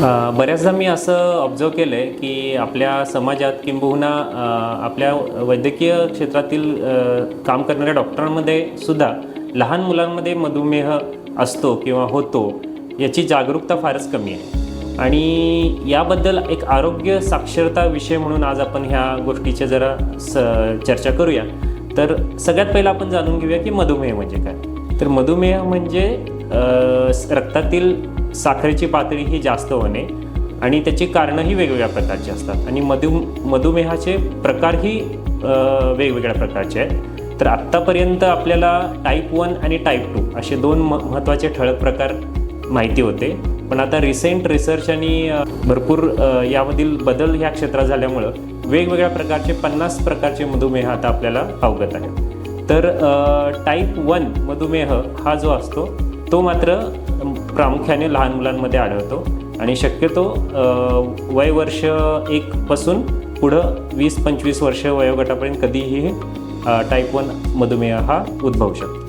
बऱ्याचदा मी असं ऑब्झर्व केलं आहे की आपल्या समाजात किंबहुना आपल्या वैद्यकीय क्षेत्रातील काम करणाऱ्या डॉक्टरांमध्ये सुद्धा लहान मुलांमध्ये मधुमेह असतो किंवा होतो याची जागरूकता फारच कमी आहे. आणि याबद्दल एक आरोग्य साक्षरता विषय म्हणून आज आपण ह्या गोष्टीच्या जरा स चर्चा करूया. तर सगळ्यात पहिलं आपण जाणून घेऊया की मधुमेह म्हणजे काय? तर मधुमेह म्हणजे रक्तातील साखरेची पातळी ही जास्त होणे आणि त्याची कारणंही वेगवेगळ्या प्रकारची असतात. आणि मधु मधुमेहाचे प्रकारही वेगवेगळ्या प्रकारचे आहेत. तर आत्तापर्यंत आपल्याला टाईप वन आणि टाईप टू असे दोन म महत्त्वाचे ठळक प्रकार माहिती होते. पण आता रिसेंट रिसर्च आणि भरपूर यामधील बदल ह्या क्षेत्रात झाल्यामुळं वेगवेगळ्या प्रकारचे पन्नास प्रकारचे मधुमेह आता आपल्याला अवगत आहे तर टाईप वन मधुमेह हा जो असतो तो मात्र प्रामुख्याने लहान मुलांमध्ये आढळतो. आणि शक्यतो वय वर्ष एकपासून पुढं वीस पंचवीस वर्ष वयोगटापर्यंत कधीही टाईप वन मधुमेह हा उद्भवू शकतो.